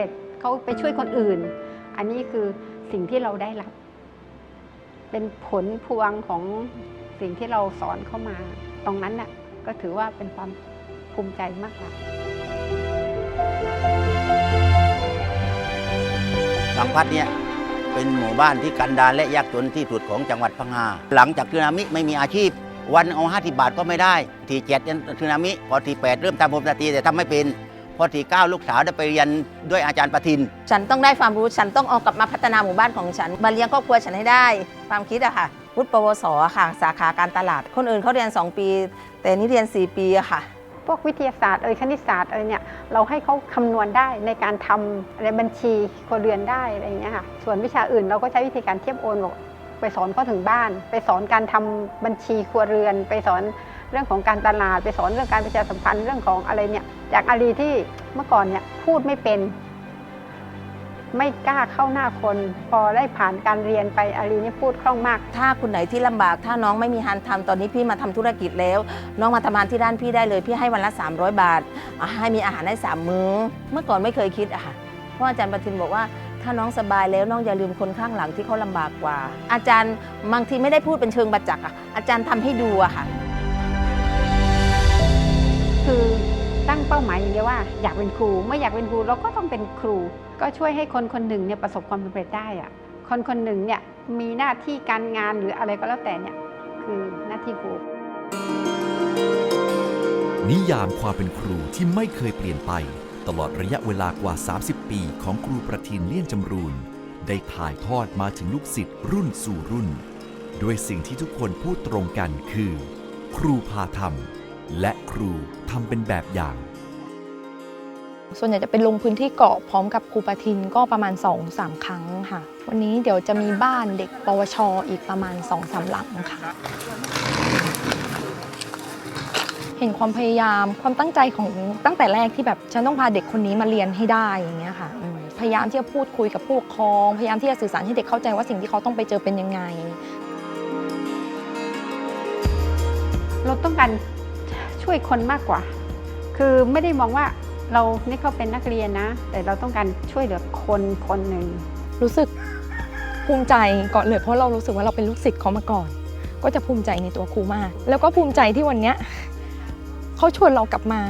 ร็จเขาไปช่วยคนอื่น อันนี้คือสิ่งที่เราได้รับ เป็นผลพวงของสิ่งที่เราสอนเข้ามา ตรงนั้นน่ะก็ถือว่าเป็นความภูมิใจมากกว่าบางพัดเนี่ยเป็นหมู่บ้านที่กันดารและยากจนที่สุดของจังหวัดพังงาหลังจากสึนามิไม่มีอาชีพ วันเอาห้าสิบาทก็ไม่ได้ ทีเจ็ดสึนามิพอทีแปดเริ่มทำผมสตรีแต่ทำไม่เป็น อทีเก้าลูกสาวได้ไปเรียนด้วยอาจารย์ประทิน ฉันต้องได้ความรู้ฉันต้องเอากลับมาพัฒนาหมู่บ้านของฉันมาเลี้ยงครอบครัวฉันให้ได้ ความคิดอะค่ะวุฒิปวสค่ะ สาขาการตลาด คนอื่นเขาเรียน 2 ปี แต่นี่เรียน 4 ปีอะค่ะพวกวิทยาศาสตร์เอ่ยคณิตศาสตร์เอ่ยเนี่ยเราให้เขาคำนวณได้ในการทำอะไรบัญชีครัวเรือนได้อะไรอย่างเงี้ยค่ะส่วนวิชาอื่นเราก็ใช้วิธีการเทียบโอนบอกไปสอนเขาถึงบ้าน ไปสอนการทำบัญชีครัวเรือน ไปสอน เรื่องของการตลาดไปสอนเรื่องการประชาสัมพันธ์เรื่องของอะไรเนี่ย จากอารีที่เมื่อก่อนเนี่ยพูดไม่เป็น ไม่กล้าเข้าหน้าคน พอได้ผ่านการเรียนไปอารีนี่พูดคล่องมาก ถ้าคุณไหนที่ลำบาก ถ้าน้องไม่มีงานทำตอนนี้พี่มาทำธุรกิจแล้ว น้องมาทำงานที่ร้านพี่ได้เลย พี่ให้วันละ 300 บาท ให้มีอาหารได้สามมื้อ เมื่อก่อนไม่เคยคิดอะค่ะเพราะอาจารย์ประทินบอกว่าถ้าน้องสบายแล้วน้องอย่าลืมคนข้างหลังที่เขาลำบากกว่า อาจารย์บางทีไม่ได้พูดเป็นเชิงประจักษ์อะอาจารย์ทำให้ดูอะค่ะ ตั้งเป้าหมายอย่างเดียวว่าอยากเป็นครูเมื่ออยากเป็นครูเราก็ต้องเป็นครู ก็ช่วยให้คนคนหนึ่งเนี่ยประสบความสำเร็จได้อะคนคนหนึ่งเนี่ยมีหน้าที่การงานหรืออะไรก็แล้วแต่เนี่ยคือหน้าที่ครู นิยามความเป็นครูที่ไม่เคยเปลี่ยนไป ตลอดระยะเวลากว่า 30 ปีของครูประทินเลี่ยนจำรูนได้ถ่ายทอดมาถึงลูกศิษย์รุ่นสู่รุ่น ด้วยสิ่งที่ทุกคนพูดตรงกันคือ ครูพาทำ และครูทำเป็นแบบอย่าง ส่วนใหญ่จะเป็นลงพื้นที่เกาะพร้อมกับครูปทินก็ประมาณ 2-3 ครั้งค่ะ วันนี้เดี๋ยวจะมีบ้านเด็กปวชอีกประมาณ 2-3 หลังค่ะ เห็นความพยายามความตั้งใจของตั้งแต่แรกที่แบบฉันต้องพาเด็กคนนี้มาเรียนให้ได้อย่างเงี้ยค่ะพยายามที่จะพูดคุยกับผู้ปกครอง พยายามที่จะสื่อสารให้เด็กเข้าใจว่าสิ่งที่เขาต้องไปเจอเป็นยังไง เราต้องการ ช่วยคนมากกว่า คือไม่ได้มองว่าเรานี่เขาเป็นนักเรียนนะ แต่เราต้องการช่วยเหลือคนคนหนึ่งรู้สึกภูมิใจก่อนเลยเพราะเรารู้สึกว่าเราเป็นลูกศิษย์เขามาก่อน ก็จะภูมิใจในตัวครูมาก แล้วก็ภูมิใจที่วันเนี้ยเขาชวนเรากลับมา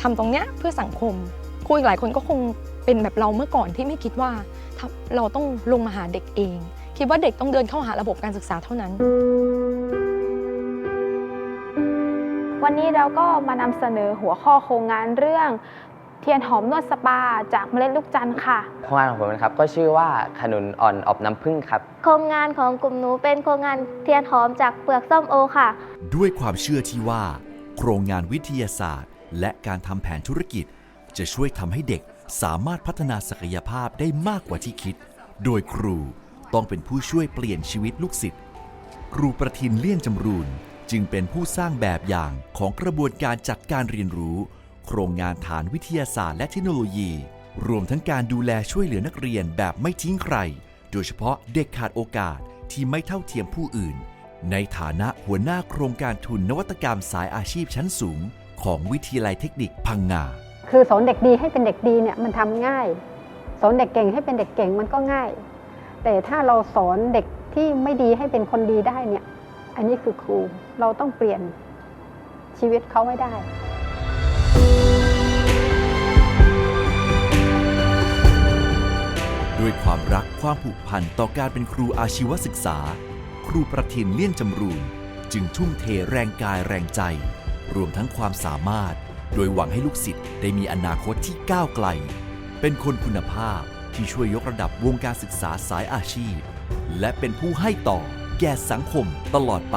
ทำตรงเนี้ยเพื่อสังคมครูอีกหลายคนก็คงเป็นแบบเราเมื่อก่อนที่ไม่คิดว่าถ้าเราต้องลงมาหาเด็กเอง คิดว่าเด็กต้องเดินเข้าหาระบบการศึกษาเท่านั้น วันนี้เราก็มานำเสนอหัวข้อโครงงานเรื่อง เทียนหอมนวดสปาจากเมล็ดลูกจันทร์ค่ะ โครงงานของผมนะครับก็ชื่อว่าขนุนอ่อนอบน้ำผึ้งครับ โครงงานของกลุ่มหนูเป็นโครงงานเทียนหอมจากเปลือกส้มโอค่ะ ด้วยความเชื่อที่ว่า โครงงานวิทยาศาสตร์ และการทำแผนธุรกิจ จะช่วยทำให้เด็กสามารถพัฒนาศักยภาพได้มากกว่าที่คิด โดยครูต้องเป็นผู้ช่วยเปลี่ยนชีวิตลูกศิษย์ ครูประทินเลี่ยนจำรูน จึงเป็นผู้สร้างแบบอย่างของกระบวนการจัดการเรียนรู้ โครงงานฐานวิทยาศาสตร์และเทคโนโลยี รวมทั้งการดูแลช่วยเหลือนักเรียนแบบไม่ทิ้งใคร โดยเฉพาะเด็กขาดโอกาสที่ไม่เท่าเทียมผู้อื่น ในฐานะหัวหน้าโครงการทุนนวัตกรรมสายอาชีพชั้นสูง ของวิทยาลัยเทคนิคพังงา คือสอนเด็กดีให้เป็นเด็กดีเนี่ยมันทำง่าย สอนเด็กเก่งให้เป็นเด็กเก่งมันก็ง่าย แต่ถ้าเราสอนเด็กที่ไม่ดีให้เป็นคนดีได้เนี่ย อันนี้คือครูเราต้องเปลี่ยนชีวิตเขาไม่ได้ด้วยความรักความผูกพันต่อการเป็นครูอาชีวศึกษา ครูประทินเลี่ยนจำรูนจึงทุ่มเทแรงกายแรงใจ รวมทั้งความสามารถ โดยหวังให้ลูกศิษย์ได้มีอนาคตที่ก้าวไกล เป็นคนคุณภาพที่ช่วยยกระดับวงการศึกษาสายอาชีพ และเป็นผู้ให้ต่อ แก่สังคมตลอดไป